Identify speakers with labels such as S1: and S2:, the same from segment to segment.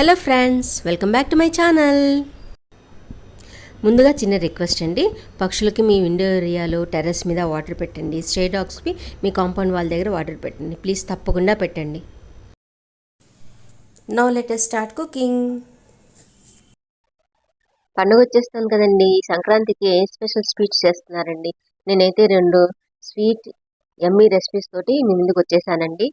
S1: Hello friends welcome back to my channel. ముందుగా చిన్న request అండి. పక్షులకి మీ విండో ఏరియాలో టెర్రస్ మీద వాటర్ పెట్టండి. స్టే డాగ్స్కి మీ కాంపౌండ్ వాళ్ళ దగ్గర వాటర్ పెట్టండి. ప్లీజ్ తప్పకుండా పెట్టండి. No letter start cooking. పండుగ వచ్చేస్తాను కదండి. సంక్రాంతికి ఏ స్పెషల్ స్వీట్స్ చేస్తున్నారండి? నేనైతే రెండు స్వీట్ ఎమ్మీ రెసిపీస్ తోటి మీ ముందుకు వచ్చేసానండి.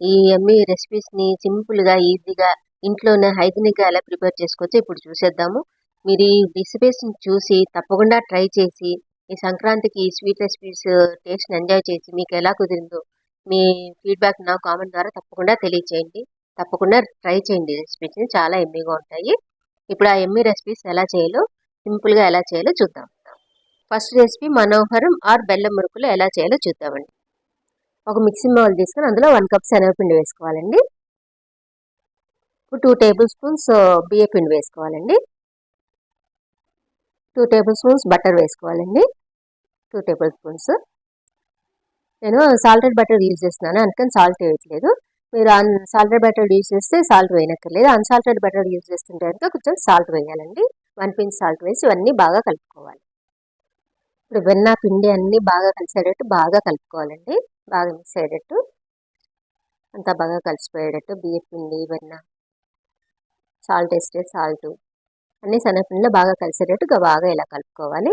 S1: ఈ ఎమ్మీ రెసిపీస్ని సింపుల్గా ఈజీగా ఇంట్లోనే హైజీనిక్గా ఎలా ప్రిపేర్ చేసుకోవచ్చో ఇప్పుడు చూసేద్దాము. మీరు ఈ రెసిపీస్ని చూసి తప్పకుండా ట్రై చేసి ఈ సంక్రాంతికి ఈ స్వీట్ రెసిపీస్ టేస్ట్ని ఎంజాయ్ చేసి మీకు ఎలా కుదిరిందో మీ ఫీడ్బ్యాక్ నా కామెంట్ ద్వారా తప్పకుండా తెలియచేయండి. తప్పకుండా ట్రై చేయండి. రెసిపీస్ని చాలా ఎమ్మీగా ఉంటాయి. ఇప్పుడు ఆ ఎమ్మీ రెసిపీస్ ఎలా చేయాలో సింపుల్గా ఎలా చేయాలో చూద్దాం. ఫస్ట్ రెసిపీ మనోహరం ఆర్ బెల్లం మురుకులు ఎలా చేయాలో చూద్దామండి. ఒక మిక్సింగ్ బౌల్ తీసుకొని అందులో వన్ కప్ శనగపిండి వేసుకోవాలండి. ఇప్పుడు టూ టేబుల్ స్పూన్స్ బియ్య పిండి వేసుకోవాలండి. టూ టేబుల్ స్పూన్స్ బటర్ వేసుకోవాలండి. టూ టేబుల్ స్పూన్స్ నేను సాల్టెడ్ బటర్ యూజ్ చేస్తున్నాను. అందుకని సాల్ట్ వేయట్లేదు. మీరు అన్ సాల్టెడ్ బటర్ యూజ్ చేస్తే సాల్ట్ వేయనక్కర్లేదు. అన్సాల్టెడ్ బటర్ యూజ్ చేస్తుంటే కనుక కొంచెం సాల్ట్ వేయాలండి. వన్ పించ్ సాల్ట్ వేసి ఇవన్నీ బాగా కలుపుకోవాలి. ఇప్పుడు వెన్న పిండి అన్నీ బాగా కలిసేటట్టు బాగా కలుపుకోవాలండి. బాగా మిక్స్ అయ్యేటట్టు. అంతా బాగా కలిసిపోయేటట్టు బియ్య పిండి వెన్న సాల్ట్ వేస్తే సాల్ట్. అన్నీ శనగపిండిలో బాగా కలిసేటట్టుగా బాగా ఇలా కలుపుకోవాలి.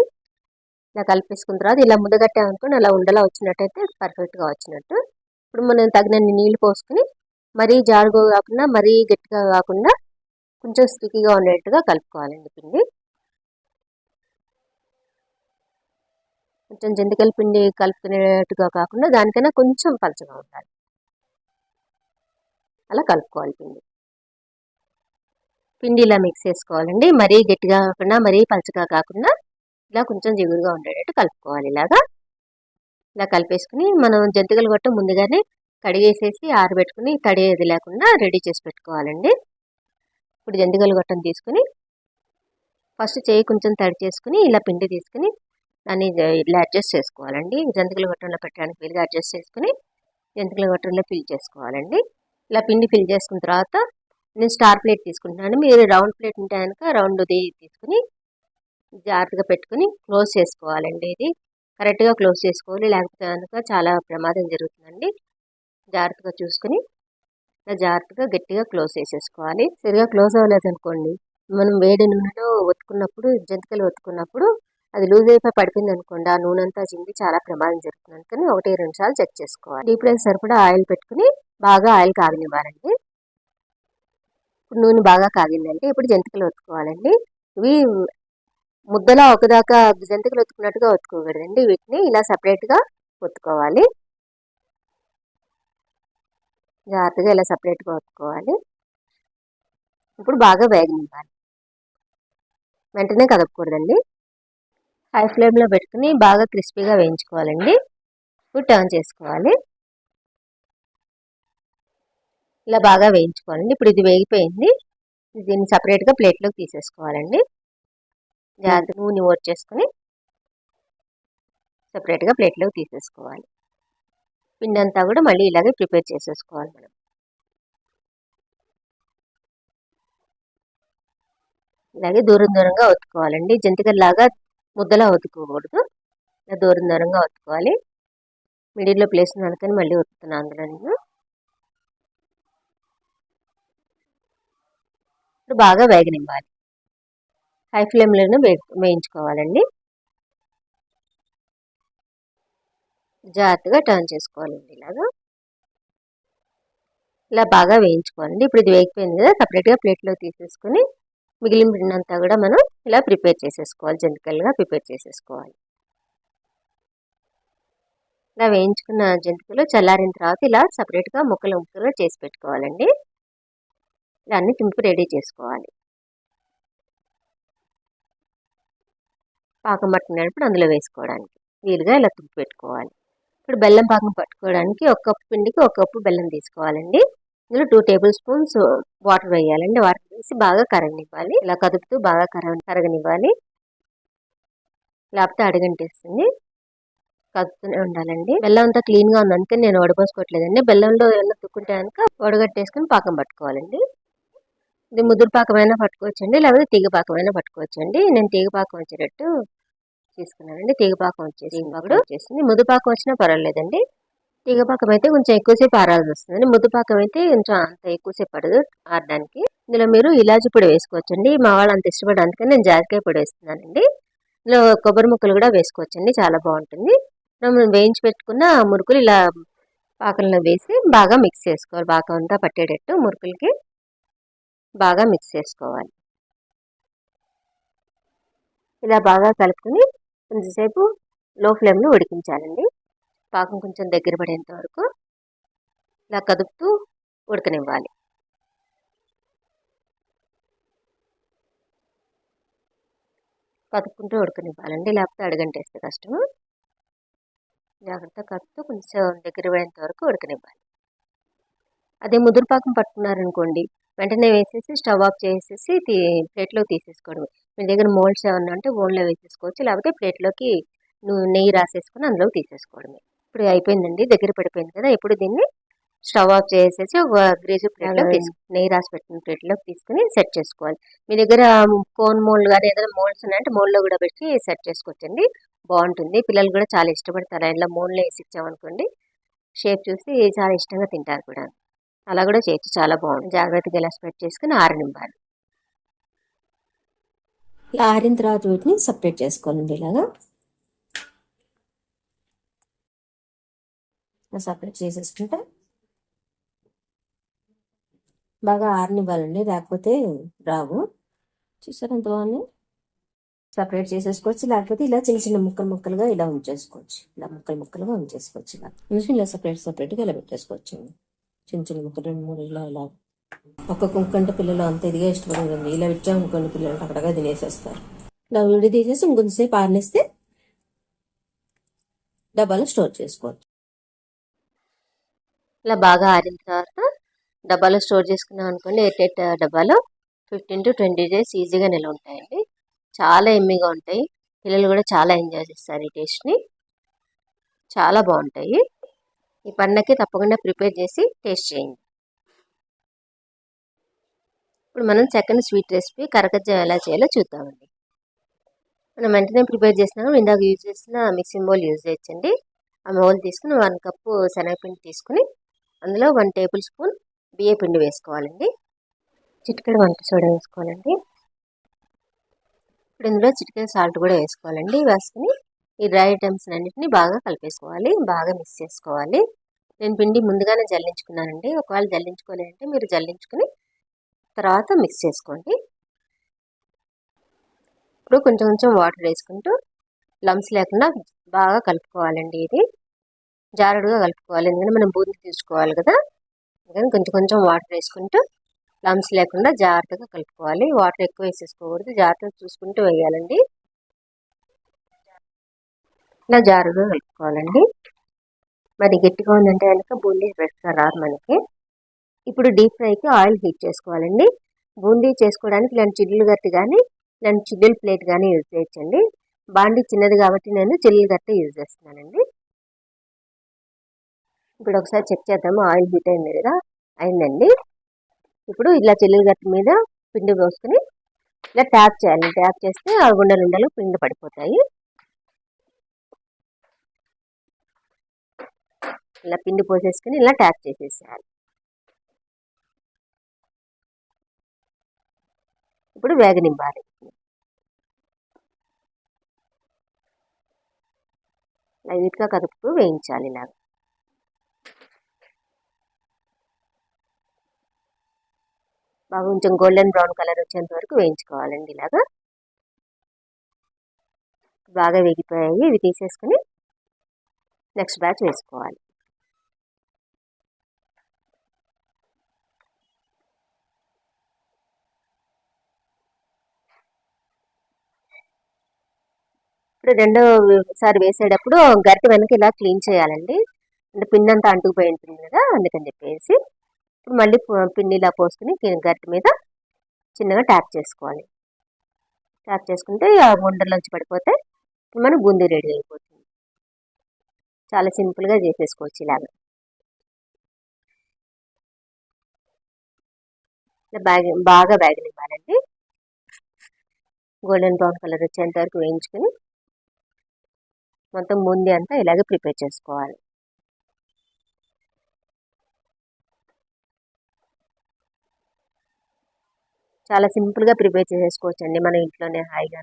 S1: ఇలా కలిపేసుకున్న తర్వాత ఇలా ముద్దగట్టామనుకోండి అలా ఉండలా వచ్చినట్టయితే పర్ఫెక్ట్గా వచ్చినట్టు. ఇప్పుడు మనం తగినన్ని నీళ్ళు పోసుకుని మరీ జారుగా కాకుండా మరీ గట్టిగా కాకుండా కొంచెం స్టిక్కీగా ఉండేట్టుగా కలుపుకోవాలండి పిండి. కొంచెం జంతికల పిండి కలుపుకునేట్టుగా కాకుండా దానికైనా కొంచెం పలచగా ఉండాలి. అలా కలుపుకోవాలి పిండి. పిండి ఇలా మిక్స్ చేసుకోవాలండి. మరీ గట్టిగా కాకుండా మరీ పలచగా కాకుండా ఇలా కొంచెం జిగురుగా ఉండేటట్టు కలుపుకోవాలి. ఇలాగా ఇలా కలిపేసుకుని మనం జంతికలు గొట్ట ముందుగానే కడిగేసేసి ఆరబెట్టుకుని తడి లేకుండా రెడీ చేసి పెట్టుకోవాలండి. ఇప్పుడు జంతికలు గొట్టం తీసుకుని ఫస్ట్ చేయి కొంచెం తడి చేసుకుని ఇలా పిండి తీసుకుని దాన్ని ఇలా అడ్జస్ట్ చేసుకోవాలండి. జంతికల గొట్టంలో పెట్టడానికి వీలుగా అడ్జస్ట్ చేసుకుని జంతికల గొట్టంలో ఫిల్ చేసుకోవాలండి. ఇలా పిండి ఫిల్ చేసుకున్న తర్వాత నేను స్టార్ ప్లేట్ తీసుకుంటున్నాను. మీరు రౌండ్ ప్లేట్ ఉంటే కనుక రౌండ్ది తీసుకుని జాగ్రత్తగా పెట్టుకుని క్లోజ్ చేసుకోవాలండి ఇది. కరెక్ట్గా క్లోజ్ చేసుకోవాలి. లేకపోతే కనుక చాలా ప్రమాదం జరుగుతుందండి. జాగ్రత్తగా చూసుకుని జాగ్రత్తగా గట్టిగా క్లోజ్ చేసేసుకోవాలి. సరిగా క్లోజ్ అవ్వలేదు అనుకోండి మనం వేడి నూనెలో ఒత్తుకున్నప్పుడు జంతికలు ఒత్తుకున్నప్పుడు అది లూజ్ అయిపోయి పడిపోయింది అనుకోండి ఆ నూనె అంతా చింది చాలా ప్రమాదం జరుగుతుంది. అందుకని ఒకటి రెండు సార్లు చెక్ చేసుకోవాలి. డీప్ ఫ్రై సరిపడా ఆయిల్ పెట్టుకుని బాగా ఆయిల్ కాగనివ్వాలండి. ఇప్పుడు నూనె బాగా కాగిందండి ఇప్పుడు జంతికలు ఒత్తుకోవాలండి. ఇవి ముద్దలా ఒకదాకా జంతికలు ఒత్తుకున్నట్టుగా ఒత్తుకోకూడదండి. వీటిని ఇలా సపరేట్గా ఒత్తుకోవాలి. జాగ్రత్తగా ఇలా సపరేట్గా ఒత్తుకోవాలి. ఇప్పుడు బాగా వేగనివ్వాలి. వెంటనే కదపకూడదండి. హై ఫ్లేమ్లో పెట్టుకుని బాగా క్రిస్పీగా వేయించుకోవాలండి. ఇప్పుడు టర్న్ చేసుకోవాలి. ఇలా బాగా వేయించుకోవాలండి. ఇప్పుడు ఇది వేగిపోయింది. దీన్ని సపరేట్గా ప్లేట్లోకి తీసేసుకోవాలండి. జాగ్రత్త నూనె ఓట్ చేసుకుని సపరేట్గా ప్లేట్లోకి తీసేసుకోవాలి. పిండి అంతా కూడా మళ్ళీ ఇలాగే ప్రిపేర్ చేసేసుకోవాలి మనం. ఇలాగే దూరం దూరంగా ఒత్తుకోవాలండి. జంతికల్లాగా ముద్దలా ఒత్తుకోకూడదు. ఇలా దూరం దూరంగా ఒత్తుకోవాలి. మిడిల్లో ప్లేస్ అనుకుని మళ్ళీ ఒత్తుతున్నాను అందులో నేను. ఇప్పుడు బాగా వేగనివ్వాలి. హై ఫ్లేమ్లోనే వే వేయించుకోవాలండి. జాగ్రత్తగా టర్న్ చేసుకోవాలండి ఇలాగా. ఇలా బాగా వేయించుకోవాలండి. ఇప్పుడు ఇది వేగిపోయింది కదా సపరేట్గా ప్లేట్లో తీసేసుకుని మిగిలిన పిండినంతా కూడా మనం ఇలా ప్రిపేర్ చేసేసుకోవాలి. జంతికలుగా ప్రిపేర్ చేసేసుకోవాలి. ఇలా వేయించుకున్న జంతికలు చల్లారిన తర్వాత ఇలా సపరేట్గా ముక్కలు ముక్కలుగా చేసి పెట్టుకోవాలండి. దాన్ని తుంపి తింపు రెడీ చేసుకోవాలి. పాకం పట్టుకునేటప్పుడు అందులో వేసుకోవడానికి వీలుగా ఇలా తుప్పు పెట్టుకోవాలి. ఇప్పుడు బెల్లం పాకం పట్టుకోవడానికి ఒక కప్పు పిండికి ఒక కప్పు బెల్లం తీసుకోవాలండి. ఇందులో టూ టేబుల్ స్పూన్స్ వాటర్ వేయాలండి. వాటర్ వేసి బాగా కరగనివ్వాలి. ఇలా కదుపుతూ బాగా కర కరగనివ్వాలి. లేకపోతే అడగంటేస్తుంది. కదుపుతూనే ఉండాలండి. బెల్లం అంతా క్లీన్గా ఉంది అందుకని నేను వడపోసుకోవట్లేదండి. బెల్లంలో ఏమన్నా తుక్కుంటే కనుక వడగట్టేసుకుని పాకం పట్టుకోవాలండి. ఇది ముదురు పాకమైనా పట్టుకోవచ్చండి లేకపోతే తీగ పాకమైనా పట్టుకోవచ్చండి. నేను తీగ పాకం వచ్చేటట్టు తీసుకున్నానండి తీగ పాకం వచ్చేసి ఇప్పుడు. వచ్చేసింది ముదురు పాకం వచ్చినా పర్వాలేదండి. తీగ పాకం అయితే కొంచెం ఎక్కువసేపు ఆరాల్సి వస్తుంది ముద్దు పాకం అయితే కొంచెం అంత ఎక్కువసేపు పడదు ఆడడానికి ఇందులో మీరు ఇలాచి పొడి వేసుకోవచ్చండి. మా వాళ్ళు అంత ఇష్టపడి అందుకని నేను జాజికాయ పొడి వేస్తున్నానండి. ఇందులో కొబ్బరి ముక్కలు కూడా వేసుకోవచ్చండి. చాలా బాగుంటుంది. మనం వేయించి పెట్టుకున్న మురుకులు ఇలా పాకంలో వేసి బాగా మిక్స్ చేసుకోవాలి. పాకం అంతా పట్టేటట్టు మురుకులకి. బాగా మిక్స్ చేసుకోవాలి. ఇలా బాగా కలుపుకొని కొంచెంసేపు లో ఫ్లేమ్లో ఉడికించాలండి. పాకం కొంచెం దగ్గర పడేంత వరకు ఇలా కదుపుతూ ఉడకనివ్వాలి. కదుపుకుంటూ ఉడకనివ్వాలండి. లేకపోతే అడగంటేస్తే కష్టము. జాగ్రత్త కదుపుతూ కొంచెం దగ్గర పడేంత వరకు ఉడకనివ్వాలి. అదే ముదురు పాకం పట్టుకున్నారనుకోండి వెంటనే వేసేసి స్టవ్ ఆఫ్ చేసేసి ప్లేట్లో తీసేసుకోవడం మీ దగ్గర మోల్డ్స్ ఏమన్నా ఉంటే ఓన్లో వేసేసుకోవచ్చు లేకపోతే ప్లేట్లోకి నెయ్యి రాసేసుకొని అందులో తీసేసుకోవడమే. ఇప్పుడు అయిపోయిందండి దగ్గర పడిపోయింది కదా ఇప్పుడు దీన్ని స్టవ్ ఆఫ్ చేసేసి ఒక గ్రేజ్ ప్లేట్లో తీసుకు నెయ్యి రాసి పెట్టిన ప్లేట్లోకి తీసుకుని సెట్ చేసుకోవాలి. మీ దగ్గర కోన్ మోల్డ్ కానీ ఏదైనా మోల్డ్స్ ఉన్నాయంటే మోల్డ్లో కూడా పెట్టి సెట్ చేసుకోవచ్చండి. బాగుంటుంది. పిల్లలు కూడా చాలా ఇష్టపడతారు. ఇలా మోల్డ్లో వేసి ఇచ్చామనుకోండి షేప్ చూసి చాలా ఇష్టంగా తింటారు కూడా. అలా కూడా చేయొచ్చు. చాలా బాగుంది. జాగ్రత్తగా ఇలా స్ప్రెడ్ చేసుకుని ఆరనివ్వాలి
S2: ఇలా ఆరిన తర్వాత వీటిని సపరేట్ చేసుకోవాలండి ఇలాగా. సపరేట్ చేసేసుకుంటే బాగా ఆరనివ్వాలండి. లేకపోతే రావు. చూసారు ఎంత బాగుంది? సపరేట్ చేసేసుకోవచ్చు. లేకపోతే ఇలా చిన్న చిన్న ముక్కలు ముక్కలుగా ఇలా ఉంచేసుకోవచ్చు. ఇలా ముక్కలు ముక్కలుగా ఉంచేసుకోవచ్చు ఇలా. ఇలా సపరేట్ సపరేట్గా ఇలా పెట్టేసుకోవచ్చు చిన్న చిన్న ఒక రెండు మూడు ఇలా ఇలా. ఒక ముక్క అంటే పిల్లలు అంత ఇదిగా ఇష్టపడదండి. ఇలా ఇచ్చామనుకోండి పిల్లలు అక్కడగా తినేసేస్తారు. ఇలా విడి తీసేసి ఇంకొంతసేపు ఆరనిస్తే డబ్బాలో స్టోర్ చేసుకోవచ్చు.
S1: ఇలా బాగా ఆరిన తర్వాత డబ్బాలో స్టోర్ చేసుకున్నాం అనుకోండి ఎయిట్ ఎయిట్ డబ్బాలో ఫిఫ్టీన్ టు ట్వంటీ డేస్ ఈజీగా నిల్వ ఉంటాయండి. చాలా ఎమ్మిగా ఉంటాయి. పిల్లలు కూడా చాలా ఎంజాయ్ చేస్తారు ఈ టేస్ట్ని. చాలా బాగుంటాయి. ఈ పండగకి తప్పకుండా ప్రిపేర్ చేసి టేస్ట్ చేయండి. ఇప్పుడు మనం సెకండ్ స్వీట్ రెసిపీ కరకజ్జం ఎలా చేయాలో చూద్దామండి. మనం వెంటనే ప్రిపేర్ చేసినాము ఇందాక యూజ్ చేసిన మిక్సింగ్ బౌల్ యూజ్ చేయొచ్చండి. ఆ బౌల్ తీసుకుని వన్ కప్పు శనగపిండి తీసుకుని అందులో వన్ టేబుల్ స్పూన్ బియ్య పిండి వేసుకోవాలండి. చిటికెడు వంట సోడా వేసుకోవాలండి. ఇప్పుడు ఇందులో చిటికెడు సాల్ట్ కూడా వేసుకోవాలండి. వేసుకుని ఈ డ్రై ఐటమ్స్ అన్నింటినీ బాగా కలిపేసుకోవాలి బాగా మిక్స్ చేసుకోవాలి. నేను పిండి ముందుగానే జల్లించుకున్నానండి. ఒకవేళ జల్లించుకోలేదంటే మీరు జల్లించుకుని తర్వాత మిక్స్ చేసుకోండి. ఇప్పుడు కొంచెం కొంచెం వాటర్ వేసుకుంటూ లమ్స్ లేకుండా బాగా కలుపుకోవాలండి ఇది. జారుడుగా కలుపుకోవాలి. ఎందుకంటే మనం బూందీ తీసుకోవాలి కదా. అందుకని కొంచెం కొంచెం వాటర్ వేసుకుంటూ లమ్స్ లేకుండా జాగ్రత్తగా కలుపుకోవాలి. వాటర్ ఎక్కువ వేసేసుకోకూడదు. జాగ్రత్తగా చూసుకుంటూ వేయాలండి. ఇలా జారుగా కలుపుకోవాలండి మరి గట్టిగా ఉందంటే కనుక బూందీ ఫ్రెష్గా రాదు మనకి. ఇప్పుడు డీప్ ఫ్రైకి ఆయిల్ హీట్ చేసుకోవాలండి. బూందీ చేసుకోవడానికి ఇలాంటి చిల్లులు గట్టి కానీ ఇలాంటి చిల్లుల ప్లేట్ కానీ యూజ్ చేయొచ్చండి. బాండీ చిన్నది కాబట్టి నేను చిల్లులు గట్టి యూజ్ చేస్తున్నానండి. ఇప్పుడు ఒకసారి చెక్ చేద్దాము ఆయిల్ హీట్ అయింది కదా అయిందండి. ఇప్పుడు ఇలా చిల్లుల గట్టి మీద పిండి పోసుకుని ఇలా ట్యాప్ చేయాలి. ట్యాప్ చేస్తే ఆ గుండెలు ఉండలు పిండి పడిపోతాయి. ఇలా పిండి పోసేసుకుని ఇలా ట్యాప్ చేసేసేయాలి. ఇప్పుడు వేగనివ్వాలి. లైట్గా కదుపుతూ వేయించాలి ఇలాగ. బాగా కొంచెం గోల్డెన్ బ్రౌన్ కలర్ వచ్చేంత వరకు వేయించుకోవాలండి ఇలాగా. బాగా వేగిపోయాయి ఇవి తీసేసుకుని నెక్స్ట్ బ్యాచ్ వేసుకోవాలి. ఇప్పుడు రెండోసారి వేసేటప్పుడు గరిటె వెనక ఇలా క్లీన్ చేయాలండి. అంటే పిన్ అంతా అంటుకుపోయి ఉంటుంది కదా అందుకని చెప్పేసి ఇప్పుడు మళ్ళీ పిండి ఇలా పోసుకుని గరిటె మీద చిన్నగా ట్యాప్ చేసుకోవాలి. ట్యాప్ చేసుకుంటే ఆ గుండెల్లోంచి పడిపోతే మనం బూందీ రెడీ అయిపోతుంది. చాలా సింపుల్గా చేసేసుకోవచ్చు ఇలాగ. ఇలా బాగా బ్యాగ్ ఇవ్వాలండి గోల్డెన్ బ్రౌన్ కలర్ వచ్చేంత వరకు వేయించుకుని మొత్తం ముందే అంతా ఇలాగే ప్రిపేర్ చేసుకోవాలి. చాలా సింపుల్గా ప్రిపేర్ చేసేసుకోవచ్చు అండి మన ఇంట్లోనే హాయిగా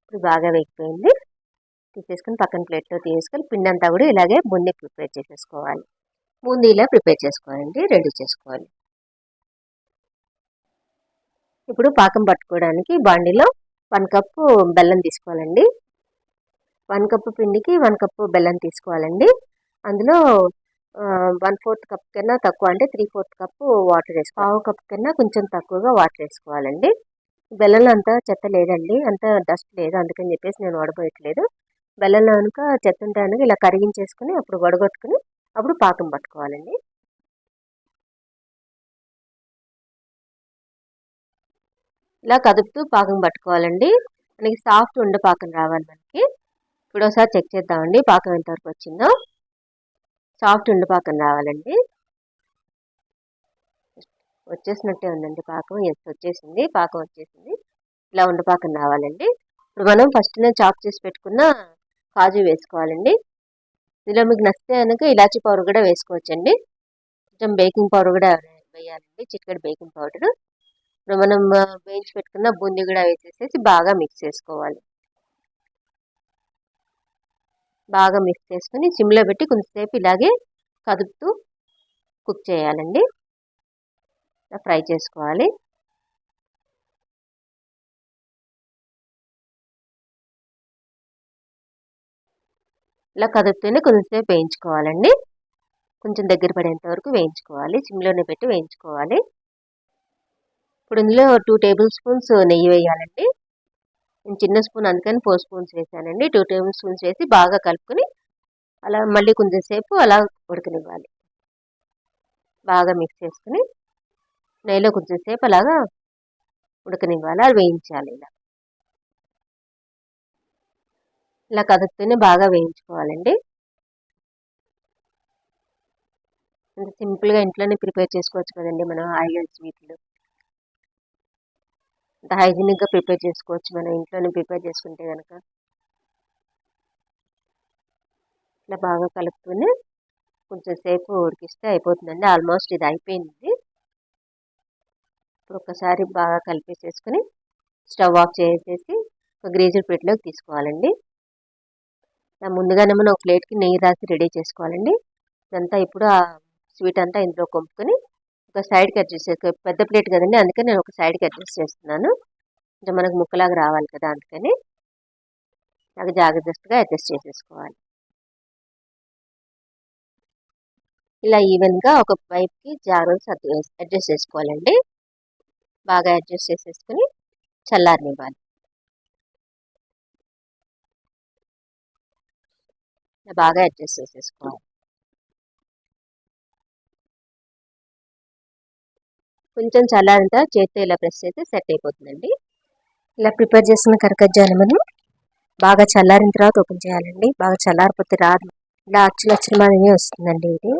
S1: ఇప్పుడు బాగా వేగిపోయింది. తీసేసుకుని పక్కన ప్లేట్లో తీసుకొని పిండి అంతా కూడా ఇలాగే ముందే ప్రిపేర్ చేసేసుకోవాలి. బూందీ ఇలా ప్రిపేర్ చేసుకోవాలండి రెడీ చేసుకోవాలి. ఇప్పుడు పాకం పట్టుకోవడానికి బాండిలో వన్ కప్పు బెల్లం తీసుకోవాలండి. వన్ కప్పు పిండికి వన్ కప్పు బెల్లం తీసుకోవాలండి. అందులో వన్ ఫోర్త్ కప్ కన్నా తక్కువ అంటే త్రీ ఫోర్త్ కప్పు వాటర్ వేసుకో పావు కప్ కన్నా కొంచెం తక్కువగా వాటర్ వేసుకోవాలండి. బెల్లంలో అంత చెత్త లేదండి. అంత డస్ట్ లేదు. అందుకని చెప్పేసి నేను వడబోయట్లేదు. బెల్లంలో కనుక చెత్త ఉంటే ఇలా కరిగించేసుకుని అప్పుడు వడగొట్టుకుని అప్పుడు పాకం పట్టుకోవాలండి. ఇలా కదుపుతూ పాకం పట్టుకోవాలండి. మనకి సాఫ్ట్ ఉండే పాకం రావాలి మనకి. ఇప్పుడు ఒకసారి చెక్ చేద్దామండి పాకం ఎంతవరకు వచ్చిందో. సాఫ్ట్ ఉండే పాకం రావాలండి. వచ్చేసినట్టే ఉందండి పాకం. ఎస్ వచ్చేసింది. పాకం వచ్చేసింది. ఇలా ఉండే పాకం రావాలండి. ఇప్పుడు మనం ఫస్ట్నే చాప్ చేసి పెట్టుకున్న కాజు వేసుకోవాలండి. ఇందులో మీకు నచ్చితే కనుక ఇలాచీ పౌడర్ కూడా వేసుకోవచ్చండి. కొంచెం బేకింగ్ పౌడర్ కూడా వేయాలండి. చిక్కడి బేకింగ్ పౌడర్. ఇప్పుడు మనం వేయించి పెట్టుకున్న బూందీ కూడా వేసేసేసి బాగా మిక్స్ చేసుకోవాలి. బాగా మిక్స్ చేసుకుని సిమ్లో పెట్టి కొంతసేపు ఇలాగే కదుపుతూ కుక్ చేయాలండి. ఫ్రై చేసుకోవాలి. ఇలా కదుపుతూనే కొంచెంసేపు వేయించుకోవాలండి. కొంచెం దగ్గర పడేంత వరకు వేయించుకోవాలి. సిమ్లోనే పెట్టి వేయించుకోవాలి. ఇప్పుడు ఇందులో టూ టేబుల్ స్పూన్స్ నెయ్యి వేయాలండి. నేను చిన్న స్పూన్ అందుకని ఫోర్ స్పూన్స్ వేసానండి. టూ టేబుల్ స్పూన్స్ వేసి బాగా కలుపుకొని అలా మళ్ళీ కొంచెంసేపు అలా ఉడకనివ్వాలి. బాగా మిక్స్ చేసుకుని నెయ్యిలో కొంచెంసేపు అలాగా ఉడకనివ్వాలి. అది వేయించాలి ఇలా. ఇలా కదుపుతూనే బాగా వేయించుకోవాలండి. అంత సింపుల్గా ఇంట్లోనే ప్రిపేర్ చేసుకోవచ్చు కదండి మనం ఆయిల్ స్వీట్లు. అంత హైజీనిక్గా ప్రిపేర్ చేసుకోవచ్చు. మనం ఇంట్లోనే ప్రిపేర్ చేసుకుంటే కనుక ఇట్లా బాగా కలుపుకొని కొంచెం సేపు ఉడికిస్తే అయిపోతుందండి. ఆల్మోస్ట్ ఇది అయిపోయింది. ఇప్పుడు ఒకసారి బాగా కలిపేసేసుకుని స్టవ్ ఆఫ్ చేసేసి ఒక గ్రీజర్ ప్లేట్లోకి తీసుకోవాలండి. ముందుగానే మనం ఒక ప్లేట్కి నెయ్యి రాసి రెడీ చేసుకోవాలండి. ఇదంతా ఇప్పుడు ఆ స్వీట్ అంతా ఇందులో కొంపుకొని ఒక సైడ్కి కట్ చేసుకో పెద్ద ప్లేట్ కదండి అందుకని నేను ఒక సైడ్కి అడ్జస్ట్ చేస్తున్నాను. అంటే మనకు ముక్కలాగా రావాలి కదా అందుకని. నాకు జాగ్రత్తగా అడ్జస్ట్ చేసేసుకోవాలి. ఇలా ఈవెన్గా ఒక వైపుకి జాగ్రత్త అడ్జస్ట్ చేసుకోవాలండి. బాగా అడ్జస్ట్ చేసేసుకుని చల్లారనివ్వాలి బాగా అడ్జస్ట్ చేసేసుకోవాలి. కొంచెం చల్లారిన చేతితో ఇలా ప్రెస్ చేస్తే సెట్ అయిపోతుందండి. ఇలా ప్రిపేర్ చేసిన కరకజ్జాలు మనం బాగా చల్లారిన తర్వాత ఓపెన్ చేయాలండి. బాగా చల్లారిపోతే రాదు. ఇలా అచ్చులు అచ్చులు మాదిరి వస్తుందండి ఇది.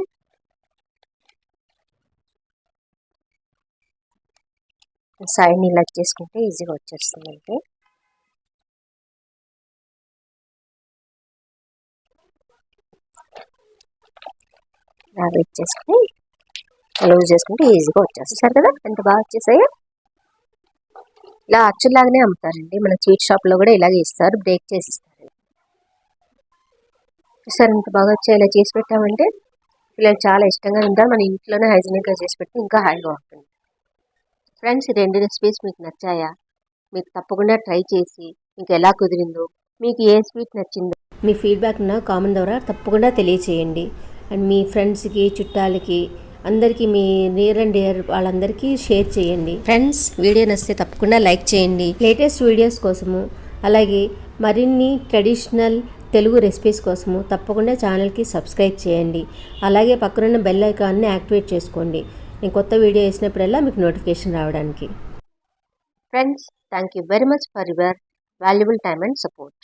S1: సైడ్ని ఇలా చేసుకుంటే ఈజీగా వచ్చేస్తుందండి. ఇలా వెయిట్ చేసుకుని లూజ్ చేసుకుంటే ఈజీగా వచ్చేస్తారు సరే కదా ఎంత బాగా వచ్చేసాయో? ఇలా అచ్చుల్లాగానే అమ్ముతారండి. మన స్వీట్ షాప్లో కూడా ఇలాగే ఇస్తారు. బ్రేక్ చేసి ఇస్తారు. సార్ ఇంత బాగా వచ్చా ఇలా చేసి పెట్టామంటే పిల్లలు చాలా ఇష్టంగా తింటారు. మన ఇంట్లోనే హైజీనిక్గా చేసి పెట్టి ఇంకా హాయిగా ఉంటుంది. ఫ్రెండ్స్ ఈ రెండు రెసిపీస్ మీకు నచ్చాయా? మీకు తప్పకుండా ట్రై చేసి మీకు ఎలా కుదిరిందో మీకు ఏ స్వీట్ నచ్చిందో
S2: మీ ఫీడ్బ్యాక్ నా కామెంట్ ద్వారా తప్పకుండా తెలియచేయండి. అండ్ మీ ఫ్రెండ్స్కి చుట్టాలకి అందరికీ మీ నియర్ అండ్ డియర్ వాళ్ళందరికీ షేర్ చేయండి. ఫ్రెండ్స్ వీడియో నచ్చితే తప్పకుండా లైక్ చేయండి. లేటెస్ట్ వీడియోస్ కోసము అలాగే మరిన్ని ట్రెడిషనల్ తెలుగు రెసిపీస్ కోసము తప్పకుండా ఛానల్కి సబ్స్క్రైబ్ చేయండి. అలాగే పక్కనున్న బెల్ ఐకాన్ని యాక్టివేట్ చేసుకోండి. నేను కొత్త వీడియో వేసినప్పుడల్లా మీకు నోటిఫికేషన్ రావడానికి.
S1: Friends thank you very much for your valuable time and support